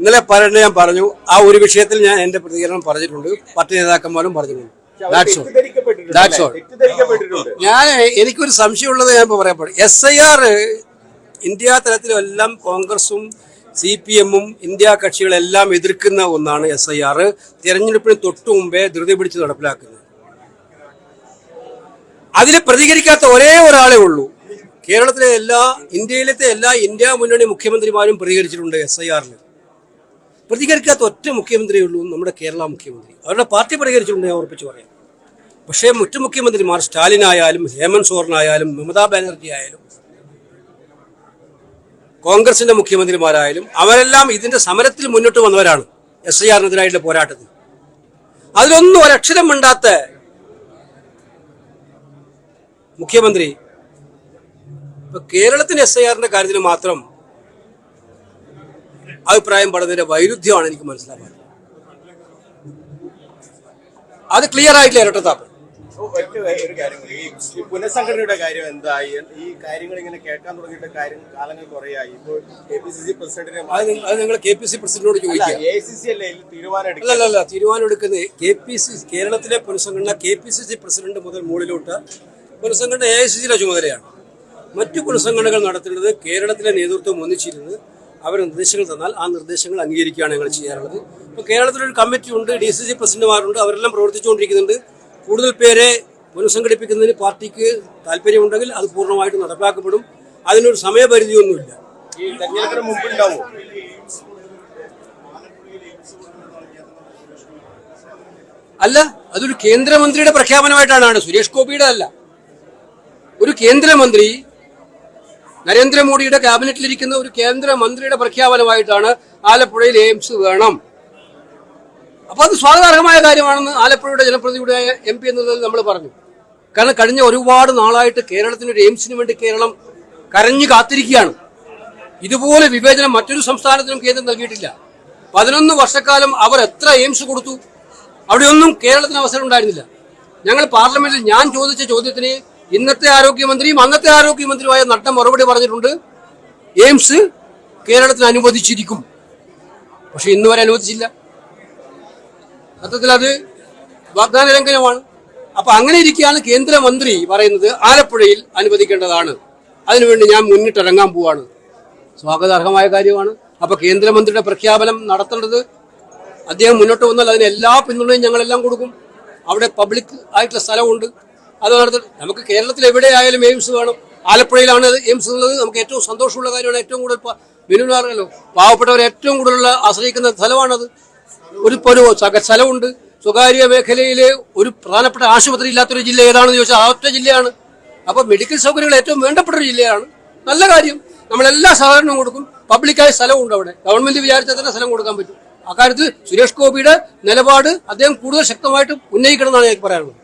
ഇന്നലെ പറയേണ്ട ഞാൻ പറഞ്ഞു ആ ഒരു വിഷയത്തിൽ ഞാൻ എന്റെ പ്രതികരണം പറഞ്ഞിട്ടുണ്ട് പാർട്ടി നേതാക്കന്മാരും പറഞ്ഞിട്ടുണ്ട്. ഞാൻ എനിക്കൊരു സംശയമുള്ളത് ഞാൻ ഇപ്പോൾ പറയാൻ പാടും എസ് ഐ ആർ ഇന്ത്യ തലത്തിലെല്ലാം കോൺഗ്രസും സി പി എമ്മും ഇന്ത്യ കക്ഷികളെല്ലാം എതിർക്കുന്ന ഒന്നാണ് എസ് ഐ ആർ തിരഞ്ഞെടുപ്പിന് തൊട്ടു മുമ്പേ ധൃതി പിടിച്ച് നടപ്പിലാക്കുന്നത്. അതിൽ പ്രതികരിക്കാത്ത ഒരേ ഒരാളെ ഉള്ളൂ. കേരളത്തിലെ എല്ലാ ഇന്ത്യയിലത്തെ എല്ലാ ഇന്ത്യ മുന്നണി മുഖ്യമന്ത്രിമാരും പ്രതികരിച്ചിട്ടുണ്ട് എസ് ഐ ആറിൽ പ്രതികരിക്കാത്ത ഒറ്റ മുഖ്യമന്ത്രിയേ ഉള്ളൂ നമ്മുടെ കേരള മുഖ്യമന്ത്രി. അവരുടെ പാർട്ടി പ്രതികരിച്ചിട്ടുണ്ട് ഞാൻ ഉറപ്പിച്ച് പറയാം. പക്ഷേ മുറ്റ മുഖ്യമന്ത്രിമാർ സ്റ്റാലിൻ ആയാലും ഹേമന്ത് സോറനായാലും മമതാ ബാനർജി ആയാലും കോൺഗ്രസിന്റെ മുഖ്യമന്ത്രിമാരായാലും അവരെല്ലാം ഇതിന്റെ സമരത്തിൽ മുന്നോട്ട് വന്നവരാണ് എസ് ഐ ആറിനെതിരായിട്ടുള്ള പോരാട്ടത്തിൽ. അതിലൊന്നും ഒരക്ഷരം മിണ്ടാത്ത മുഖ്യമന്ത്രി ഇപ്പൊ കേരളത്തിന് എസ് ഐ ആറിന്റെ കാര്യത്തിൽ മാത്രം അഭിപ്രായം പറഞ്ഞതിന്റെ വൈരുദ്ധ്യമാണ് എനിക്ക് മനസ്സിലാക്കുന്നത് അത് ക്ലിയർ ആയിട്ടില്ല ഇരട്ടത്താപ്പ് ഒറ്റ ഒരു കാര്യം കൂടി. ഈ പുനഃസംഘടനയുടെ കാര്യം എന്തായി? ഈ കാര്യങ്ങൾ ഇങ്ങനെ കേൾക്കാൻ തുടങ്ങിയിട്ട് കാര്യം കാലങ്ങൾ കുറയായി. ഇപ്പോൾ കെ പി സി സി പ്രസിഡന്റിനെ അത് നിങ്ങൾ കെ പി സി പ്രസിഡന്റിനോട് ചോദിക്കുക. എ സി സി അല്ലേ തീരുമാനം അല്ലല്ല അല്ല തീരുമാനം എടുക്കുന്നത് കെ പി സി കേരളത്തിലെ പുനഃസംഘടന K P C C president മുതൽ മുകളിലോട്ട് പുനഃസംഘടന എ ഐ സി സിയുടെ ചുമതലയാണ്. മറ്റു പുനഃസംഘടനകൾ നടത്തേണ്ടത് കേരളത്തിലെ നേതൃത്വം ഒന്നിച്ചിരുന്ന് അവർ നിർദ്ദേശങ്ങൾ തന്നാൽ ആ നിർദ്ദേശങ്ങൾ അംഗീകരിക്കുകയാണ് ഞങ്ങൾ ചെയ്യാറുള്ളത്. ഇപ്പോൾ കേരളത്തിലൊരു കമ്മിറ്റി ഉണ്ട് ഡി സി സി പ്രസിഡന്റുമാരുണ്ട് അവരെല്ലാം പ്രവർത്തിച്ചുകൊണ്ടിരിക്കുന്നുണ്ട്. കൂടുതൽ പേരെ പുനഃസംഘടിപ്പിക്കുന്നതിന് പാർട്ടിക്ക് താല്പര്യമുണ്ടെങ്കിൽ അത് പൂർണമായിട്ട് നടപ്പാക്കപ്പെടും. അതിനൊരു സമയപരിധിയൊന്നുമില്ല. ഈ തെരഞ്ഞെടുപ്പിന് അല്ല അതൊരു കേന്ദ്രമന്ത്രിയുടെ പ്രഖ്യാപനമായിട്ടാണ്. സുരേഷ് ഗോപിയുടെ അല്ല ഒരു കേന്ദ്രമന്ത്രി നരേന്ദ്രമോദിയുടെ ക്യാബിനറ്റിലിരിക്കുന്ന ഒരു കേന്ദ്രമന്ത്രിയുടെ പ്രഖ്യാപനമായിട്ടാണ് ആലപ്പുഴയിൽ എയിംസ് വേണം. അപ്പോൾ അത് സ്വാഗതാർഹമായ കാര്യമാണെന്ന് ആലപ്പുഴയുടെ ജനപ്രതിനിധിയുടെ എം പി എന്നുള്ളത് നമ്മൾ പറഞ്ഞു. കാരണം കഴിഞ്ഞ ഒരുപാട് നാളായിട്ട് കേരളത്തിന് ഒരു എയിംസിന് വേണ്ടി കേരളം കരഞ്ഞു കാത്തിരിക്കുകയാണ്. ഇതുപോലെ വിവേചനം മറ്റൊരു സംസ്ഥാനത്തിനും കേന്ദ്രം നൽകിയിട്ടില്ല. പതിനൊന്ന് വർഷക്കാലം അവർ എത്ര എയിംസ് കൊടുത്തു? അവിടെയൊന്നും കേരളത്തിന് അവസരം ഉണ്ടായിരുന്നില്ല. ഞങ്ങൾ പാർലമെന്റിൽ ഞാൻ ചോദിച്ച ചോദ്യത്തിന് ഇന്നത്തെ ആരോഗ്യമന്ത്രിയും അന്നത്തെ ആരോഗ്യമന്ത്രിയുമായ നട്ട മറുപടി പറഞ്ഞിട്ടുണ്ട്. എയിംസ് കേരളത്തിന് അനുവദിച്ചിരിക്കും. പക്ഷെ ഇന്ന് വരെ അനുവദിച്ചില്ല. സത്യത്തിൽ അത് വാഗ്ദാന ലംഘനമാണ് അപ്പൊ അങ്ങനെ ഇരിക്കുകയാണ് കേന്ദ്രമന്ത്രി പറയുന്നത് ആലപ്പുഴയിൽ അനുവദിക്കേണ്ടതാണ്. അതിനുവേണ്ടി ഞാൻ മുന്നിട്ടിറങ്ങാൻ പോവാണ്. സ്വാഗതാർഹമായ കാര്യമാണ്. അപ്പൊ കേന്ദ്രമന്ത്രിയുടെ പ്രഖ്യാപനം നടത്തേണ്ടത് അദ്ദേഹം മുന്നോട്ട് വന്നാൽ അതിന് എല്ലാ പിന്തുണയും ഞങ്ങളെല്ലാം കൊടുക്കും. അവിടെ പബ്ലിക് ആയിട്ടുള്ള സ്ഥലമുണ്ട്. അത് നമുക്ക് കേരളത്തിൽ എവിടെയായാലും എയിംസ് വേണം ആലപ്പുഴയിലാണ് എയിംസ് ഉള്ളത്. നമുക്ക് ഏറ്റവും സന്തോഷമുള്ള കാര്യമാണ് ഏറ്റവും കൂടുതൽ പ- ബിനുവിന് പാവപ്പെട്ടവർ ഏറ്റവും കൂടുതലുള്ള ആശ്രയിക്കുന്ന സ്ഥലമാണത്. ഒരു ഒരു സ്ഥലമുണ്ട്. സ്വകാര്യ മേഖലയിലെ ഒരു പ്രധാനപ്പെട്ട ആശുപത്രി ഇല്ലാത്തൊരു ജില്ല ഏതാണെന്ന് ചോദിച്ചാൽ ആ ഒറ്റ ജില്ലയാണ്. അപ്പോൾ മെഡിക്കൽ സൗകര്യങ്ങൾ ഏറ്റവും വേണ്ടപ്പെട്ട ഒരു ജില്ലയാണ്. നല്ല കാര്യം. നമ്മളെല്ലാ സഹകരണവും കൊടുക്കും. പബ്ലിക്കായ സ്ഥലമുണ്ട് അവിടെ. ഗവൺമെന്റ് വിചാരിച്ചാൽ തന്നെ സ്ഥലം കൊടുക്കാൻ പറ്റും. അക്കാര്യത്തിൽ സുരേഷ് ഗോപിയുടെ നിലപാട് അദ്ദേഹം കൂടുതൽ ശക്തമായിട്ട് ഉന്നയിക്കണം എന്നാണ് എനിക്ക് പറയാനുള്ളത്.